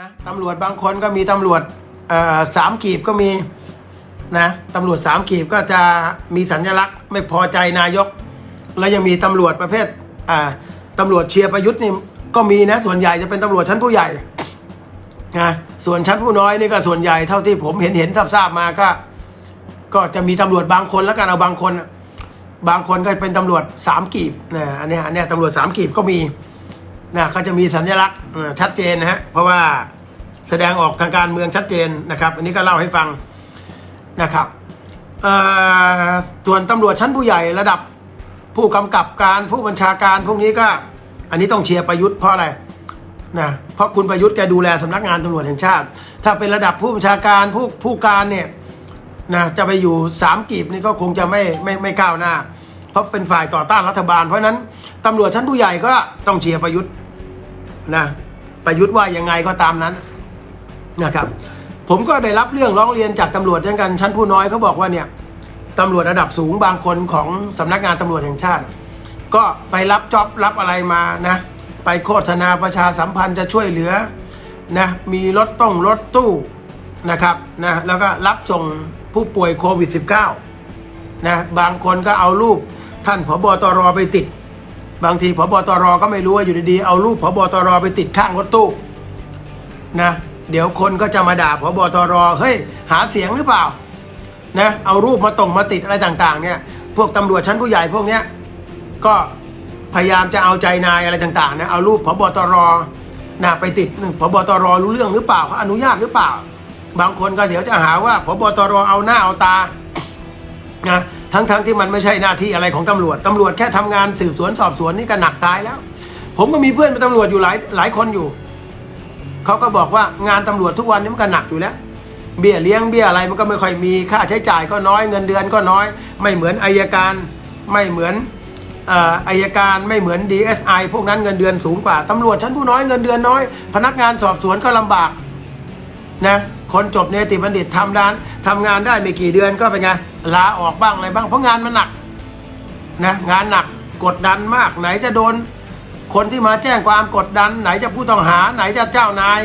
นะตำรวจบางคนก็มีตำรวจสามกีบก็มีนะตำรวจสามกีบก็จะมีสัญลักษณ์ไม่พอใจนายก แล้วยังมีตำรวจประเภทตำรวจเชียร์ประยุทธ์นี่ก็มีนะส่วนใหญ่จะเป็นตำรวจชั้นผู้ใหญ่นะส่วนชั้นผู้น้อยนี่ก็ส่วนใหญ่เท่าที่ผมเห็นเห็นทราบทราบมาก็ ก็จะมีตำรวจบางคนแล้วกันเอาบางคน บางคนก็เป็นตำรวจสามกีบนะอันนี้อันนี้ตำรวจสามกีบก็มีนะก็จะมีสัญลักษณ์ชัดเจนนะฮะเพราะว่า แสดงออกทางการเมืองชัดเจนนะครับ อันนี้ก็เล่าให้ฟังนะครับส่วนตำรวจชั้นผู้ใหญ่ระดับผู้กำกับการผู้บัญชาการพวกนี้ก็ อันนี้ต้องเชียร์ประยุทธ์เพราะอะไรนะเพราะคุณประยุทธ์แกดูแลสำนักงานตำรวจแห่งชาติ ถ้าเป็นระดับผู้บัญชาการผู้ผู้การเนี่ยนะจะไปอยู่สามกีบนี่ก็คงจะไม่ไม่ไม่ก้าวหน้า เพราะเป็นฝ่ายต่อต้านรัฐบาล เพราะฉะนั้นตำรวจชั้นผู้ใหญ่ก็ต้องเชียร์ประยุทธ์นะประยุทธ์ว่ายังไงก็ตามนั้น นะครับผมก็ได้รับเรื่องร้องเรียนจากตำรวจเช่นกันชั้นผู้น้อยเขาบอกว่าเนี่ยตำรวจระดับสูงบางคนของสำนักงานตำรวจแห่งชาติ ก็ไปรับจ็อบรับอะไรมานะไปโฆษณาประชาสัมพันธ์จะช่วยเหลือนะมีรถต้องรถตู้นะครับนะแล้วก็รับส่งผู้ป่วยโควิด -19 นะบางคนก็เอารูปท่านผบตรไปติด บางทีผบตรก็ไม่รู้ว่าอยู่ดีๆเอารูปผบตรไปติดข้างรถตู้นะ เดี๋ยวคนก็จะมาด่าผบตรเฮ้ยหาเสียงหรือเปล่านะเอารูปมาตรงมาติดอะไรต่างๆ เนี่ยพวกตำรวจชั้นผู้ใหญ่พวกเนี้ยก็พยายามจะเอาใจนายอะไรต่างๆนะเอารูปผบตรนะไปติดผบตรรู้เรื่องหรือเปล่าเขาอนุญาตหรือเปล่า บางคนก็เดี๋ยวจะหาว่าพบตรเอาหน้าเอาตานะทั้งๆทที่มันไม่ใช่หน้าที่อะไรของตำรวจตำรวจแค่ทำงานสืบสวนสอบสวนนี่ก็หนักตายแล้ว ผมก็มีเพื่อนเป็นตำรวจอยู่หลายหลายคนอยู่ เขาก็บอกว่างานตำรวจทุกวันนี้มันก็หนักอยู่แล้ว เบี้ยเลี้ยงเบี้ยอะไรมันก็ไม่ค่อยมีค่าใช้จ่ายก็น้อยเงินเดือนก็น้อย ไม่เหมือนอายการไม่เหมือนเอ่ออายการไม่เหมือน DSI พวกนั้นเงินเดือนสูงกว่าตำรวจชั้นผู้น้อยเงินเดือนน้อย พนักงานสอบสวนก็ลำบากนะคนจบเนติบัณฑิตทำด้านทำงานได้ไม่กี่เดือนก็เป็นไงลาออกบ้างอะไรบ้างเพราะงานมันหนักนะงานหนักกดดันมากไหนจะโดน คนที่มาแจ้งความกดดัน ไหนจะผู้ต้องหาไหนจะเจ้านาย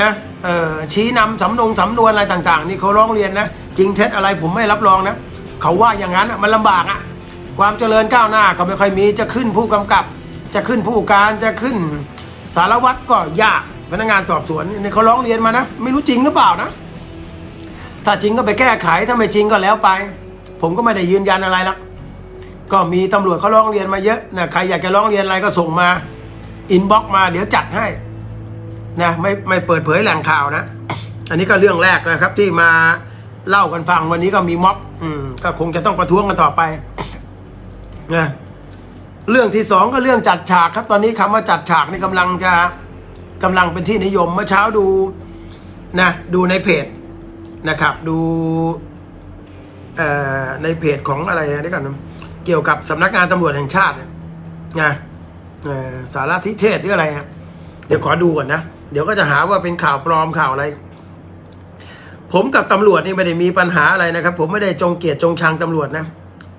นะเออชี้นำสำนงสำนวนอะไรต่างๆ นี่เขาร้องเรียนนะจริงเท็จอะไรผมไม่รับรองนะเขาว่าอย่างนั้นมันลำบากอะความเจริญก้าวหน้าก็ไม่ค่อยมีจะขึ้นผู้กำกับ จะขึ้นผู้การจะขึ้นสารวัตรก็ยากพนักงานสอบสวนนี่เขาร้องเรียนมานะ ไม่รู้จริงหรือเปล่านะ ถ้าจริงก็ไปแก้ไขถ้าไม่จริงก็แล้วไป ผมก็ไม่ได้ยืนยันอะไรละ ก็มีตำรวจเขาร้องเรียนมาเยอะนะใครอยากจะร้องเรียนอะไรก็ส่งมาอินบ็อกมาเดี๋ยวจัดให้นะไม่ไม่เปิดเผยแหล่งข่าวนะ อันนี้ก็เรื่องแรกนะครับที่มาเล่ากันฟังวันนี้ก็มีม็อบอืมก็คงจะต้องประท้วงกันต่อไปนะเรื่องที่สองก็เรื่องจัดฉากครับ ตอนนี้คำว่าจัดฉากนี่กำลังจะกำลังเป็นที่นิยมเมื่อเช้าดูนะดูในเพจนะครับ ดูเอ่อในเพจของอะไรนี่กันนะ กี่ยวกับสำนักงานตำรวจแห่งชาตินะสารทิเทศหรืออะไรฮะเดี๋ยวขอดูก่อนนะ เดี๋ยวก็จะหาว่าเป็นข่าวปลอมข่าวอะไร ผมกับตำรวจนี่ไม่ได้มีปัญหาอะไรนะครับ ผมไม่ได้จงเกียดจงชังตำรวจนะ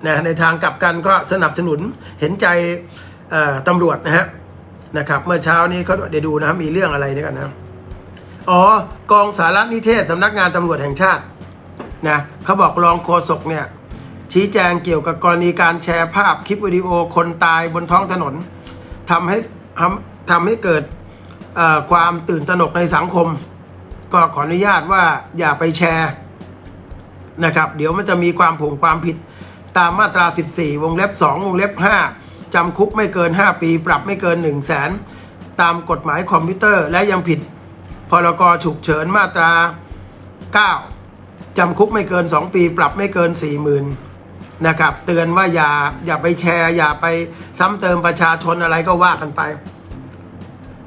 นะในทางกลับกันก็สนับสนุนเห็นใจตำรวจนะฮะนะครับ เมื่อเช้านี้เขาเดี๋ยวดูนะครับมีเรื่องอะไรนี่กันนะอ๋อกองสารนิเทศสำนักงานตำรวจแห่งชาตินะเขาบอกรองโฆษกเนี่ย ชี้แจงเกี่ยวกับกรณีการแชร์ภาพคลิปวิดีโอคนตายบนท้องถนนทำให้ทำทำให้เกิดความตื่นตระหนกในสังคม ก็ขออนุญาตว่าอย่าไปแชร์นะครับ เดี๋ยวมันจะมีความผงความผิดตามมาตรา 14 วงเล็บ 2 วงเล็บ 5จำคุกไม่เกิน 5 ปี ปรับไม่เกิน 1 0 0 0 0แสนตามกฎหมายคอมพิวเตอร์ และยังผิดพรกฉุกเฉินมาตรา 9จำคุกไม่เกิน 2 ปี ปรับไม่เกิน 40,000 นะครับ เตือนว่าอย่าอย่าไปแชร์ อย่าไปซ้ำเติมประชาชนอะไรก็ว่ากันไป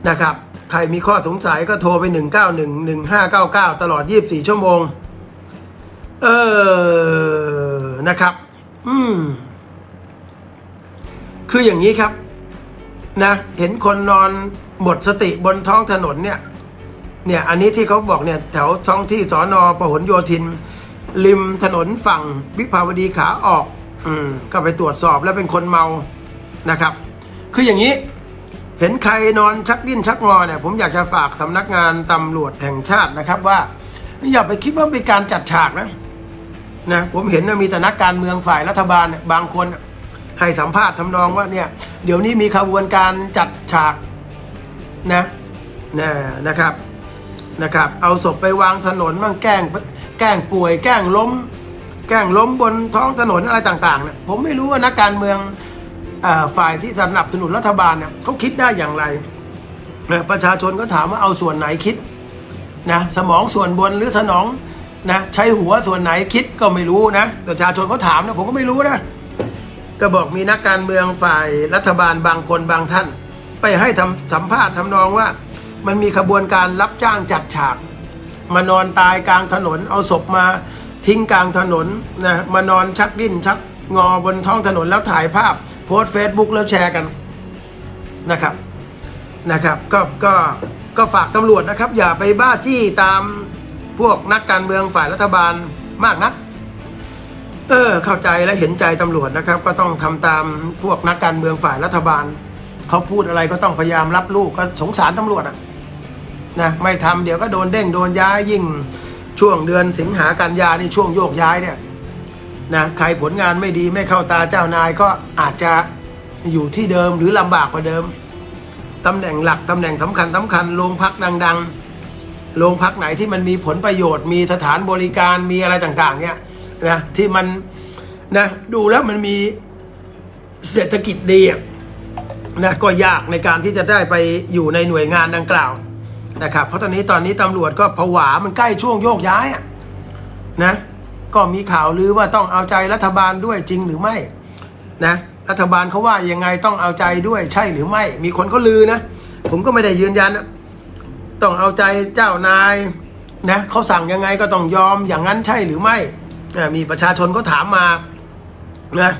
นะครับใครมีข้อสงสัยก็โทรไป 191 1599 ตลอด 24 ชั่วโมง เออ นะครับ อืม คืออย่างนี้ครับ นะ เห็นคนนอนหมดสติบนท้องถนนเนี่ย เนี่ย อันนี้ที่เขาบอกเนี่ย แถวท้องที่สอนอประหลโยธิน ริมถนนฝั่งวิภาวดีขาออกอืมก็ไปตรวจสอบแล้วเป็นคนเมานะครับ คืออย่างนี้ เห็นใครนอนชักดิ้นชักงอเนี่ยผมอยากจะฝากสำนักงานตำรวจแห่งชาตินะครับว่า อย่าไปคิดว่าเป็นการจัดฉากนะนะผมเห็นนะมีแต่นักการเมืองฝ่ายรัฐบาลเนี่ยบางคนให้สัมภาษณ์ทำนองว่าเนี่ยเดี๋ยวนี้มีขบวนการจัดฉากนะนะนะครับนะครับ เอาศพไปวางถนนบ้างแกล้ง แกล้งป่วยแกล้งล้ม แกล้งล้มบนท้องถนนอะไรต่างๆเนี่ยผมไม่รู้ว่านักการเมืองอฝ่ายที่สนับสนุนรัฐบาลเนี่ยเขาคิดได้อย่างไร ประชาชนก็ถามว่าเอาส่วนไหนคิดนะสมองส่วนบนหรือสนองนะใช้หัวส่วนไหนคิดก็ไม่รู้นะประชาชนเขาถามนะผมก็ไม่รู้นะก็บอกมีนักการเมืองฝ่ายรัฐบาลบางคนบางท่าน ไปให้ทำสัมภาษณ์ทำนองว่า มันมีขบวนการรับจ้างจัดฉาก มานอนตายกลางถนน เอาศพมาทิ้งกลางถนนนะมานอนชักดิ้นชักงอบนท้องถนนแล้วถ่ายภาพ โพสต์เฟซบุ๊กแล้วแชร์กันนะครับนะครับก็ก็ก็ฝากตำรวจนะครับ อย่าไปบ้าจี้ตามพวกนักการเมืองฝ่ายรัฐบาลมากนัก เออเข้าใจและเห็นใจตำรวจนะครับ ก็ต้องทำตามพวกนักการเมืองฝ่ายรัฐบาลเขาพูดอะไรก็ต้องพยายามรับลูกก็สงสารตำรวจอะ นะไม่ทำเดี๋ยวก็โดนเด้งโดนย้ายยิ่งช่วงเดือนสิงหากันยานี่ช่วงโยกย้ายเนี่ยนะใครผลงานไม่ดีไม่เข้าตาเจ้านายก็อาจจะอยู่ที่เดิมหรือลำบากกว่าเดิมตำแหน่งหลักตำแหน่งสำคัญสำคัญโรงพักดัง ๆ โรงพักไหนที่มันมีผลประโยชน์ มีสถานบริการมีอะไรต่างๆ เนี่ยนะที่มันนะดูแล้วมันมีเศรษฐกิจดีนะก็ยากในการที่จะได้ไปอยู่ในหน่วยงานดังกล่าว นะครับเพราะตอนนี้ตอนนี้ตำรวจก็ผวามันใกล้ช่วงโยกย้ายนะก็มีข่าวลือว่าต้องเอาใจรัฐบาลด้วยจริงหรือไม่นะรัฐบาลเขาว่ายังไงต้องเอาใจด้วยใช่หรือไม่ มีคนเขาลือนะผมก็ไม่ได้ยืนยันนะต้องเอาใจเจ้านายนะเขาสั่งยังไงก็ต้องยอมอย่างนั้นใช่หรือไม่อ่ามีประชาชนก็ถามมานะ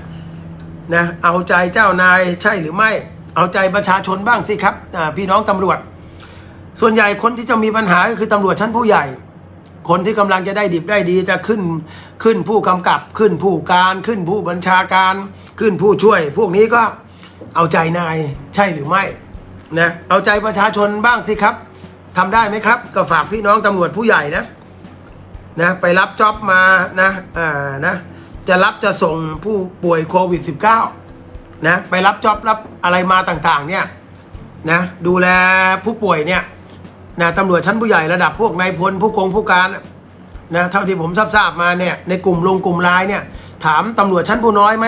นะเอาใจเจ้านายใช่หรือไม่ เอาใจประชาชนบ้างสิครับพี่น้องตำรวจ ส่วนใหญ่คนที่จะมีปัญหาก็คือตำรวจชั้นผู้ใหญ่ คนที่กำลังจะได้ดิบได้ดีจะขึ้นขึ้นผู้กำกับขึ้นผู้การขึ้นผู้บัญชาการ ขึ้นผู้ช่วย พวกนี้ก็เอาใจนายใช่หรือไม่นะเอาใจประชาชนบ้างสิครับทำได้ไหมครับ ก็ฝากพี่น้องตำรวจผู้ใหญ่นะนะไปรับจ็อบมานะอ่านะจะรับจะส่งผู้ป่วยโควิด -19 นะไปรับจ็อบรับอะไรมาต่างๆเนี่ยนะดูแลผู้ป่วยเนี่ย นะตำรวจชั้นผู้ใหญ่ระดับพวกนายพลผู้กองผู้การนะเท่าที่ผมทราบมาเนี่ยในกลุ่มลงกลุ่มไลน์เนี่ย ถามตำรวจชั้นผู้น้อยไหม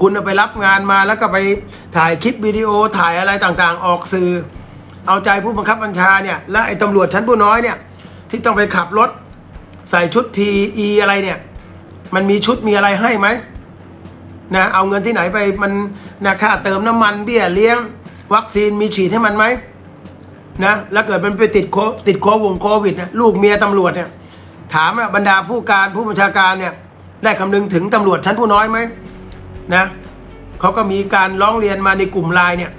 คุณไปรับงานมาแล้วก็ไปถ่ายคลิปวิดีโอถ่ายอะไรต่างๆ ออกสื่อ เอาใจผู้บังคับบัญชาเนี่ยและไอ้ตำรวจชั้นผู้น้อยเนี่ย ที่ต้องไปขับรถ ใส่ชุด PE อะไรเนี่ย มันมีชุดมีอะไรให้ไหมนะเอาเงินที่ไหนไปมันนะค่าเติมน้ำมันเบี้ยเลี้ยง วัคซีนมีฉีดให้มันไหม นะแล้วเกิดมันไปติดโคติดโควงโควิดเนี่ยลูกเมียตำรวจเนี่ยถามอะบรรดาผู้การผู้บัญชาการเนี่ยได้คำนึงถึงตำรวจชั้นผู้น้อยไหมนะเขาก็มีการร้องเรียนมาในกลุ่มไลน์เนี่ย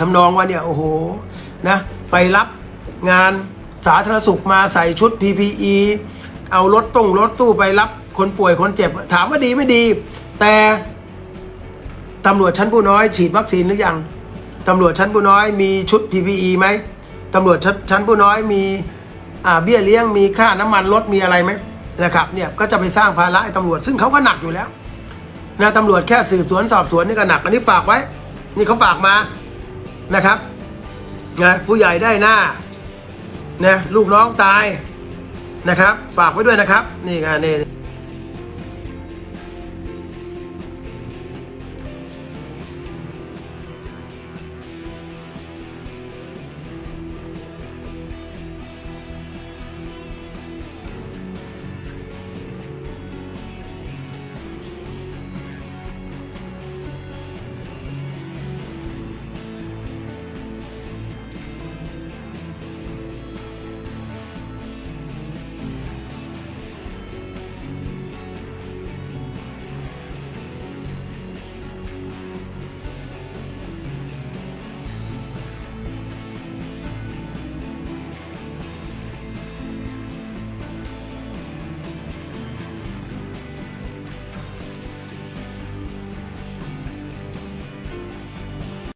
ทำนองว่าเนี่ยโอ้โหนะไปรับงานสาธารณสุขมาใส่ชุด PPE เอารถต้งรถตู้ไปรับคนป่วยคนเจ็บ ถามว่าดีไม่ดี แต่ตำรวจชั้นผู้น้อยฉีดวัคซีนหรือยัง ตำรวจชั้นผู้น้อยมีชุด PPE ไหมตำรวจชั้นผู้น้อยมีเบี้ยเลี้ยงมีค่าน้ำมันรถมีอะไรไหมนะครับเนี่ยก็จะไปสร้างภาระให้ตำรวจซึ่งเขาก็หนักอยู่แล้วนะตำรวจแค่สืบสวนสอบสวนนี่ก็หนักอันนี้ฝากไว้ นี่เขาฝากมานะครับนะผู้ใหญ่ได้หน้านะลูกน้องตายนะครับ ฝากไว้ด้วยนะครับ นี่ไงนี่